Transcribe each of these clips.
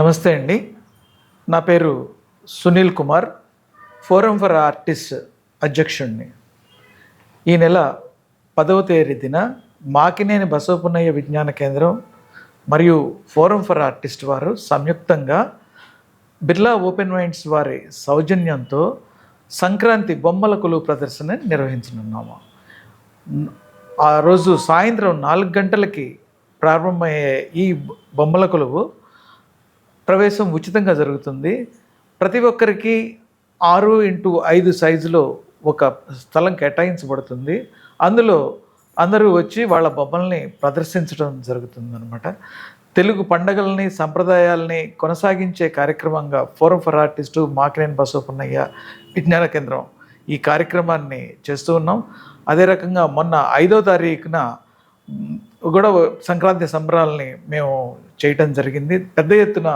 నమస్తే అండి. నా పేరు Sunil Kumar forum for artist అధ్యక్షుడిని ఈ నెల పదవ తేదీన మాకినేని బసవపున్నయ్య విజ్ఞాన కేంద్రం మరియు ఫోరం ఫర్ ఆర్టిస్ట్ వారు సంయుక్తంగా బిర్లా ఓపెన్ మైండ్స్ వారి సౌజన్యంతో సంక్రాంతి బొమ్మల కొలువు ప్రదర్శన నిర్వహించనున్నాము. ఆ రోజు సాయంత్రం నాలుగు గంటలకి ప్రారంభమయ్యే ఈ బొమ్మల కొలువు ప్రవేశం ఉచితంగా జరుగుతుంది. ప్రతి ఒక్కరికి ఆరు ఇంటూ ఐదు సైజులో ఒక స్థలం కేటాయించబడుతుంది. అందులో అందరూ వచ్చి వాళ్ళ బొమ్మల్ని ప్రదర్శించడం జరుగుతుందన్నమాట. తెలుగు పండగల్ని సంప్రదాయాల్ని కొనసాగించే కార్యక్రమంగా forum for artist Makineni Basavapunnaiah విజ్ఞాన కేంద్రం ఈ కార్యక్రమాన్ని చేస్తూ ఉన్నాం. అదే రకంగా మొన్న ఐదో తారీఖున కూడా సంక్రాంతి సంబరాలని మేము చేయటం జరిగింది. పెద్ద ఎత్తున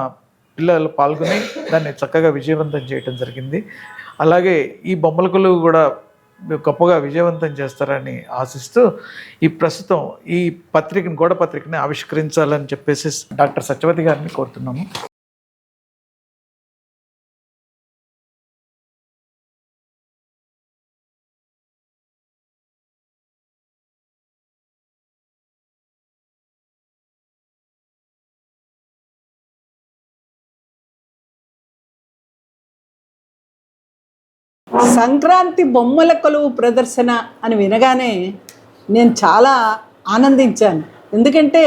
పిల్లలు పాల్గొని దాన్ని చక్కగా విజయవంతం చేయటం జరిగింది. అలాగే ఈ బొమ్మల కొలువు కూడా గొప్పగా విజయవంతం చేస్తారని ఆశిస్తూ ఈ ప్రస్తుతం ఈ పత్రికను గోడ పత్రికని ఆవిష్కరించాలని చెప్పేసి డాక్టర్ సత్యవతి గారిని కోరుతున్నాము. సంక్రాంతి బొమ్మల కొలువు ప్రదర్శన అని వినగానే నేను చాలా ఆనందించాను. ఎందుకంటే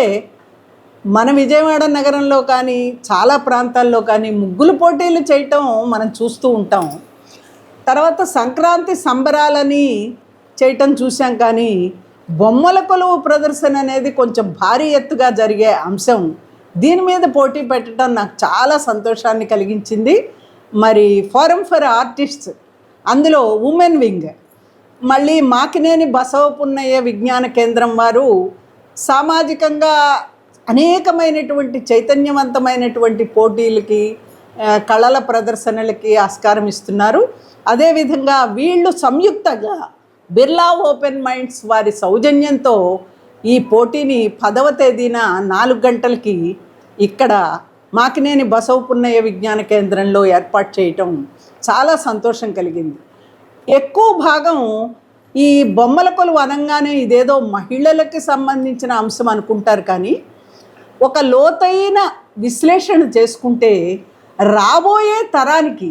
మన విజయవాడ నగరంలో కానీ చాలా ప్రాంతాల్లో కానీ ముగ్గులు పోటీలు చేయటం మనం చూస్తూ ఉంటాం. తర్వాత సంక్రాంతి సంబరాలని చేయటం చూసాం కానీ బొమ్మల కొలువు ప్రదర్శన అనేది కొంచెం భారీ ఎత్తుగా జరిగే అంశం. దీని మీద పోటీ పెట్టడం నాకు చాలా సంతోషాన్ని కలిగించింది. మరి ఫోరం ఫర్ ఆర్టిస్ట్స్ అందులో ఉమెన్ వింగ్. మళ్ళీ మాకినేని బసవపున్నయ్య విజ్ఞాన కేంద్రం వారు సామాజికంగా అనేకమైనటువంటి చైతన్యవంతమైనటువంటి పోటీలకి కళల ప్రదర్శనలకి ఆస్కారం ఇస్తున్నారు. అదేవిధంగా వీళ్ళు సంయుక్తంగా బిర్లా ఓపెన్ మైండ్స్ వారి సౌజన్యంతో ఈ పోటీని పదవ తేదీన నాలుగు గంటలకి ఇక్కడ మాకినేని బసవపున్నయ్య విజ్ఞాన కేంద్రంలో ఏర్పాటు చేయటం చాలా సంతోషం కలిగింది. ఎక్కువ భాగం ఈ బొమ్మల కొలువు అనగానే ఇదేదో మహిళలకి సంబంధించిన అంశం అనుకుంటారు కానీ ఒక లోతైన విశ్లేషణ చేసుకుంటే రాబోయే తరానికి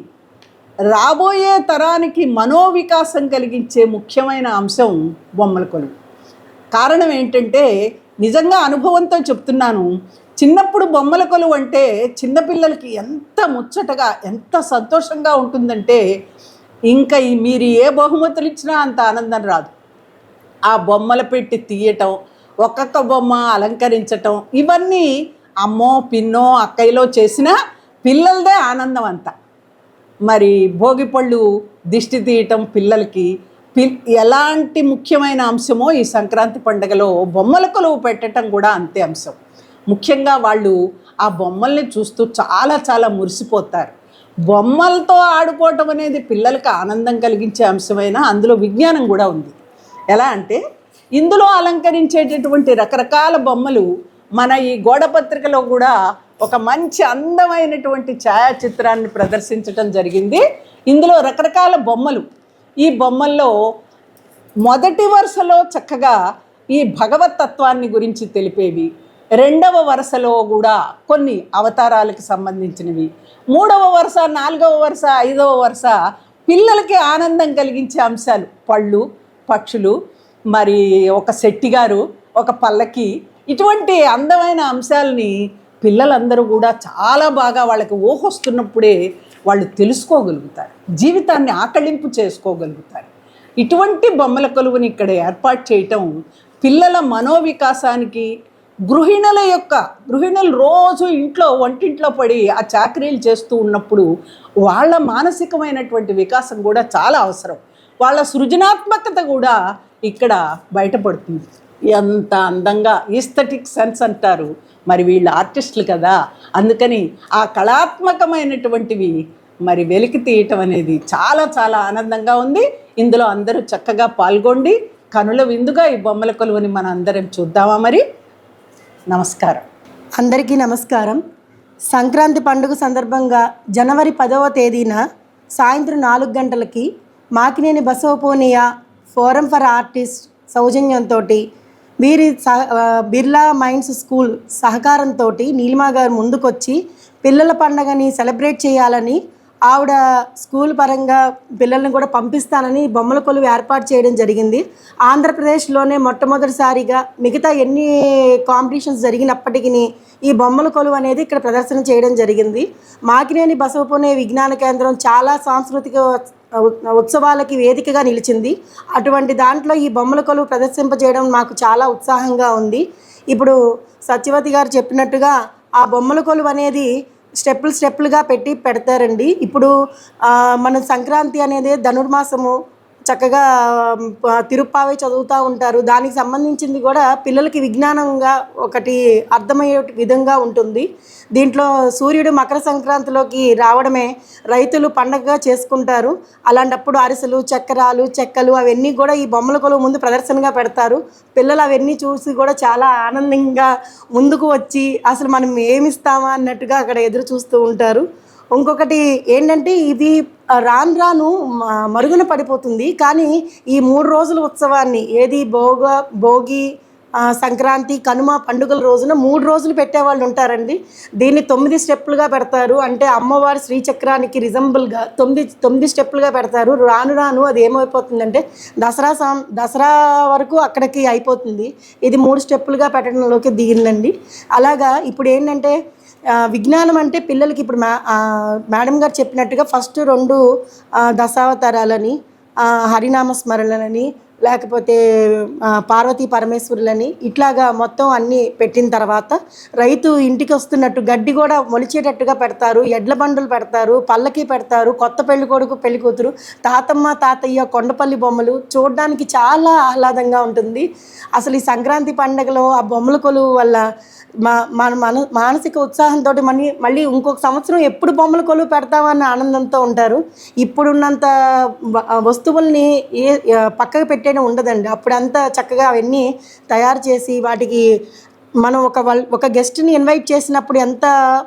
రాబోయే తరానికి మనోవికాసం కలిగించే ముఖ్యమైన అంశం బొమ్మల కొలువు. కారణం ఏంటంటే నిజంగా అనుభవంతో చెప్తున్నాను చిన్నప్పుడు బొమ్మల కొలువు అంటే చిన్నపిల్లలకి ఎంత ముచ్చటగా ఎంత సంతోషంగా ఉంటుందంటే ఇంకా మీరు ఏ బహుమతులు ఇచ్చినా అంత ఆనందం రాదు. ఆ బొమ్మలు పెట్టి తీయటం ఒక్కొక్క బొమ్మ అలంకరించటం ఇవన్నీ అమ్మో పిన్నో అక్కయ్యలో చేసిన పిల్లలదే ఆనందం అంతా. మరి భోగిపళ్ళు దిష్టి తీయటం పిల్లలకి పి ఎలాంటి ముఖ్యమైన అంశమో ఈ సంక్రాంతి పండుగలో బొమ్మల కొలువు పెట్టడం కూడా అంతే అంశం. ముఖ్యంగా వాళ్ళు ఆ బొమ్మల్ని చూస్తూ చాలా చాలా మురిసిపోతారు. బొమ్మలతో ఆడుకోవటం అనేది పిల్లలకు ఆనందం కలిగించే అంశమైన అందులో విజ్ఞానం కూడా ఉంది. ఎలా అంటే ఇందులో అలంకరించేటటువంటి రకరకాల బొమ్మలు మన ఈ గోడపత్రికలో కూడా ఒక మంచి అందమైనటువంటి ఛాయాచిత్రాన్ని ప్రదర్శించటం జరిగింది. ఇందులో రకరకాల బొమ్మలు. ఈ బొమ్మల్లో మొదటి వరుసలో చక్కగా ఈ భగవత్ తత్వాన్ని గురించి తెలిపేవి రెండవ వరుసలో కూడా కొన్ని అవతారాలకు సంబంధించినవి. మూడవ వరుస నాలుగవ వరుస ఐదవ వరుస పిల్లలకి ఆనందం కలిగించే అంశాలు. పళ్ళు పక్షులు మరి ఒక శెట్టిగారు ఒక పల్లకి ఇటువంటి అందమైన అంశాలని పిల్లలందరూ కూడా చాలా బాగా వాళ్ళకి ఊహొస్తున్నప్పుడే వాళ్ళు తెలుసుకోగలుగుతారు. జీవితాన్ని ఆకళింపు చేసుకోగలుగుతారు. ఇటువంటి బొమ్మల కొలువుని ఇక్కడ ఏర్పాటు చేయటం పిల్లల మనోవికాసానికి గృహిణుల యొక్క గృహిణులు రోజు ఇంట్లో వంటింట్లో పడి ఆ చాకరీలు చేస్తూ ఉన్నప్పుడు వాళ్ళ మానసికమైనటువంటి వికాసం కూడా చాలా అవసరం. వాళ్ళ సృజనాత్మకత కూడా ఇక్కడ బయటపడుతుంది. ఎంత అందంగా ఈస్థెటిక్ సెన్స్ అంటారు. మరి వీళ్ళు ఆర్టిస్టులు కదా. అందుకని ఆ కళాత్మకమైనటువంటివి మరి వెలికి తీయటం అనేది చాలా చాలా ఆనందంగా ఉంది. ఇందులో అందరూ చక్కగా పాల్గొండి. కనుల విందుగా ఈ బొమ్మల కొలువుని మనం అందరం చూద్దామా మరి? నమస్కారం. అందరికీ నమస్కారం. సంక్రాంతి పండుగ సందర్భంగా జనవరి పదవ తేదీన సాయంత్రం నాలుగు గంటలకి Makineni Basavapunnaiah forum for artist సౌజన్యంతో వీరి సహ బిర్లా మైండ్స్ స్కూల్ సహకారంతో నీలిమా గారు ముందుకొచ్చి పిల్లల పండగని సెలబ్రేట్ చేయాలని ఆవిడ స్కూల్ పరంగా పిల్లల్ని కూడా పంపిస్తానని బొమ్మల కొలువు ఏర్పాటు చేయడం జరిగింది. ఆంధ్రప్రదేశ్లోనే మొట్టమొదటిసారిగా మిగతా ఎన్ని కాంపిటీషన్స్ జరిగినప్పటికీ ఈ బొమ్మల కొలువు అనేది ఇక్కడ ప్రదర్శన చేయడం జరిగింది. మాకినేని బసవపునే విజ్ఞాన కేంద్రం చాలా సాంస్కృతిక ఉత్సవాలకి వేదికగా నిలిచింది. అటువంటి దాంట్లో ఈ బొమ్మల కొలువు ప్రదర్శింపజేయడం మాకు చాలా ఉత్సాహంగా ఉంది. ఇప్పుడు సత్యవతి గారు చెప్పినట్టుగా ఆ బొమ్మల కొలువు అనేది స్టెప్పులు స్టెప్పులుగా పెట్టి పెడతారండి. ఇప్పుడు మన సంక్రాంతి అనేది ధనుర్మాసము. చక్కగా ఆ, చదువుతూ ఉంటారు. దానికి సంబంధించింది కూడా పిల్లలకి విజ్ఞానంగా ఒకటి అర్థమయ్యే విధంగా ఉంటుంది. దీంట్లో సూర్యుడు మకర సంక్రాంతిలోకి రావడమే రైతులు పండగగా చేసుకుంటారు. అలాంటప్పుడు అరిసెలు చక్రాలు చెక్కలు అవన్నీ కూడా ఈ బొమ్మల కొలువు ముందు ప్రదర్శనగా పెడతారు. పిల్లలు అవన్నీ చూసి కూడా చాలా ఆనందంగా ముందుకు వచ్చి అసలు మనం ఏమిస్తామా అన్నట్టుగా అక్కడ ఎదురు చూస్తూ ఉంటారు. ఇంకొకటి ఏంటంటే ఇది రాను రాను మ- మరుగున పడిపోతుంది. కానీ ఈ మూడు రోజుల ఉత్సవాన్ని ఏది భోగ భోగి సంక్రాంతి కనుమ పండుగల రోజున మూడు రోజులు పెట్టేవాళ్ళు ఉంటారండి. దీన్ని తొమ్మిది స్టెప్పులుగా పెడతారు. అంటే అమ్మవారి శ్రీచక్రానికి రిజంబుల్గా తొమ్మిది తొమ్మిది స్టెప్పులుగా పెడతారు. రాను రాను అది ఏమైపోతుందంటే దసరా సం దసరా వరకు అక్కడికి అయిపోతుంది. ఇది మూడు స్టెప్పులుగా పెట్టడంలోకి దిగిందండి. అలాగా ఇప్పుడు ఏంటంటే విజ్ఞానం అంటే పిల్లలకి ఇప్పుడు మ్యా మేడం గారు చెప్పినట్టుగా ఫస్ట్ రెండు దశావతారాలని హరినామ స్మరణలని లేకపోతే పార్వతీ పరమేశ్వరులని ఇట్లాగా మొత్తం అన్నీ పెట్టిన తర్వాత రైతు ఇంటికి వస్తున్నట్టు గడ్డి కూడా మొలిచేటట్టుగా పెడతారు ఎడ్ల బండులు పెడతారు పల్లకి పెడతారు కొత్త పెళ్ళి కొడుకు పెళ్ళి కూతురు తాతమ్మ తాతయ్య కొండపల్లి బొమ్మలు చూడడానికి చాలా ఆహ్లాదంగా ఉంటుంది. అసలు ఈ సంక్రాంతి పండుగలో ఆ బొమ్మల కొలువు వల్ల మా మన మన మానసిక ఉత్సాహంతో మళ్ళీ మళ్ళీ ఇంకొక సంవత్సరం ఎప్పుడు బొమ్మలు కొలువు పెడతామన్న ఆనందంతో ఉంటారు. ఇప్పుడున్నంత వస్తువుల్ని ఏ పక్కకు పెట్టేనే ఉండదండి. అప్పుడంతా చక్కగా అవన్నీ తయారు చేసి వాటికి మనం ఒక వల్- ఒక గెస్ట్ని ఇన్వైట్ చేసినప్పుడు ఎంత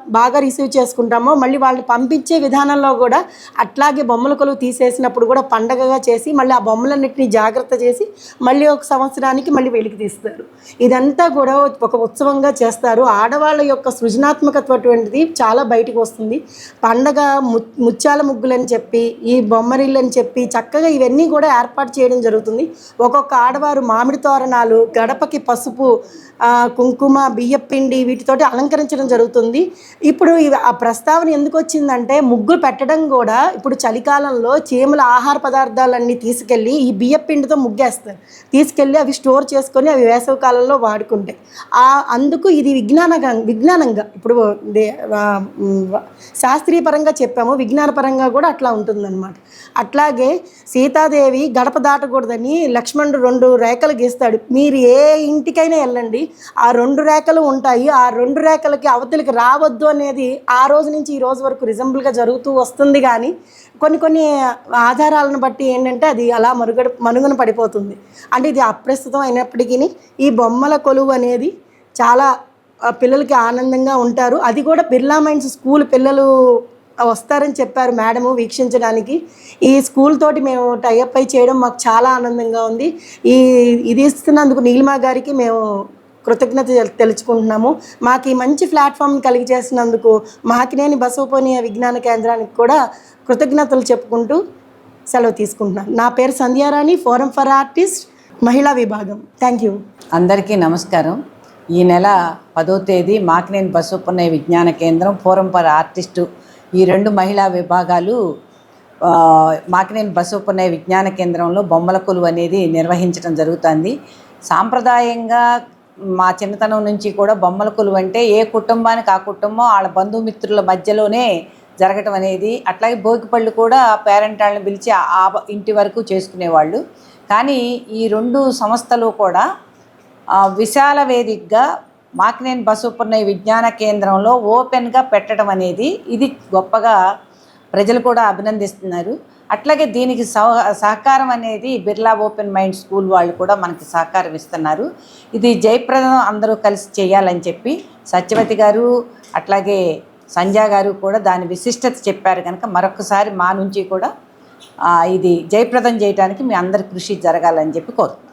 బాగా రిసీవ్ చేసుకుంటామో మళ్ళీ వాళ్ళు పంపించే విధానంలో కూడా అట్లాగే బొమ్మల కొలువు తీసేసినప్పుడు కూడా పండగగా చేసి మళ్ళీ ఆ బొమ్మలన్నింటినీ జాగ్రత్త చేసి మళ్ళీ ఒక సంవత్సరానికి మళ్ళీ వెలికి తీస్తారు. ఇదంతా కూడా ఒక ఉత్సవంగా చేస్తారు. ఆడవాళ్ళ యొక్క సృజనాత్మకత్వటువంటిది చాలా బయటికి వస్తుంది. పండగ ము ముత్యాల ముగ్గులని చెప్పి ఈ బొమ్మరిల్లు అని చెప్పి చక్కగా ఇవన్నీ కూడా ఏర్పాటు చేయడం జరుగుతుంది. ఒక్కొక్క ఆడవారు మామిడి తోరణాలు గడపకి పసుపు కుంకు కుంకుమ బియ్యపిండి వీటితోటి అలంకరించడం జరుగుతుంది. ఇప్పుడు ఆ ప్రస్తావన ఎందుకు వచ్చిందంటే ముగ్గులు పెట్టడం కూడా ఇప్పుడు చలికాలంలో చీమల ఆహార పదార్థాలన్నీ తీసుకెళ్ళి ఈ బియ్యపిండితో ముగ్గేస్తారు. తీసుకెళ్ళి అవి స్టోర్ చేసుకొని అవి వేసవి కాలంలో వాడుకుంటాయి. ఆ అందుకు ఇది విజ్ఞానంగా విజ్ఞానంగా ఇప్పుడు శాస్త్రీయపరంగా శాస్త్రీయ పరంగా చెప్పాము విజ్ఞాన పరంగా కూడా అట్లా ఉంటుందన్నమాట. అట్లాగే సీతాదేవి గడప దాటకూడదని లక్ష్మణుడు రెండు రేఖలు గీస్తాడు. మీరు ఏ ఇంటికైనా వెళ్ళండి ఆ రెండు రెండు రేఖలు ఉంటాయి. ఆ రెండు రేఖలకి అవతలికి రావద్దు అనేది ఆ రోజు నుంచి ఈ రోజు వరకు రిజంబుల్గా జరుగుతూ వస్తుంది కానీ కొన్ని కొన్ని ఆధారాలను బట్టి ఏంటంటే అది అలా మరుగడ మనుగన పడిపోతుంది. అంటే ఇది అప్రస్తుతం అయినప్పటికీ ఈ బొమ్మల కొలువు అనేది చాలా పిల్లలకి ఆనందంగా ఉంటారు. అది కూడా బిర్లా మైండ్స్ స్కూల్ పిల్లలు వస్తారని చెప్పారు మేడము వీక్షించడానికి. ఈ స్కూల్ తోటి మేము టైఅప్ అయి చేయడం మాకు చాలా ఆనందంగా ఉంది. ఈ ఇది ఇస్తున్నందుకు నీలిమా గారికి మేము కృతజ్ఞత తెలుసుకుంటున్నాము. మాకు ఈ మంచి ప్లాట్ఫామ్ కలిగి చేసినందుకు మాకినేని బసవపోనీయ విజ్ఞాన కేంద్రానికి కూడా కృతజ్ఞతలు చెప్పుకుంటూ సెలవు తీసుకుంటున్నాను. నా పేరు సంధ్యారాణి ఫోరం ఫర్ ఆర్టిస్ట్ మహిళా విభాగం. Thank you. అందరికీ నమస్కారం. ఈ నెల పదో తేదీ మాకినేని బసవపున్నయ్య విజ్ఞాన కేంద్రం ఫోరం ఫర్ ఆర్టిస్టు ఈ రెండు మహిళా విభాగాలు మాకినేని బసవపున్నయ్య విజ్ఞాన కేంద్రంలో బొమ్మల కొలువు అనేది నిర్వహించడం జరుగుతుంది. సాంప్రదాయంగా మా చిన్నతనం నుంచి కూడా బొమ్మల కొలువు అంటే ఏ కుటుంబానికి ఆ కుటుంబం వాళ్ళ బంధుమిత్రుల మధ్యలోనే జరగటం అనేది అట్లాగే భోగిపళ్ళు కూడా పేరెంట్ వాళ్ళని పిలిచి ఆ- ఇంటి వరకు చేసుకునేవాళ్ళు. కానీ ఈ రెండు సంస్థలు కూడా విశాల వేదికగా మాకినేని బసవపున్నయ్య విజ్ఞాన కేంద్రంలో ఓపెన్గా పెట్టడం అనేది ఇది గొప్పగా ప్రజలు కూడా అభినందిస్తున్నారు. అట్లాగే దీనికి సహ సహకారం అనేది బిర్లా ఓపెన్ మైండ్ స్కూల్ వాళ్ళు కూడా మనకి సహకారం ఇస్తున్నారు. ఇది జయప్రదం అందరూ కలిసి చేయాలని చెప్పి సత్యవతి గారు అట్లాగే సంధ్యా గారు కూడా దాని విశిష్టత చెప్పారు కనుక మరొకసారి మా నుంచి కూడా ఇది జయప్రదం చేయడానికి మీ అందరి కృషి జరగాలని చెప్పి కోరుతున్నాను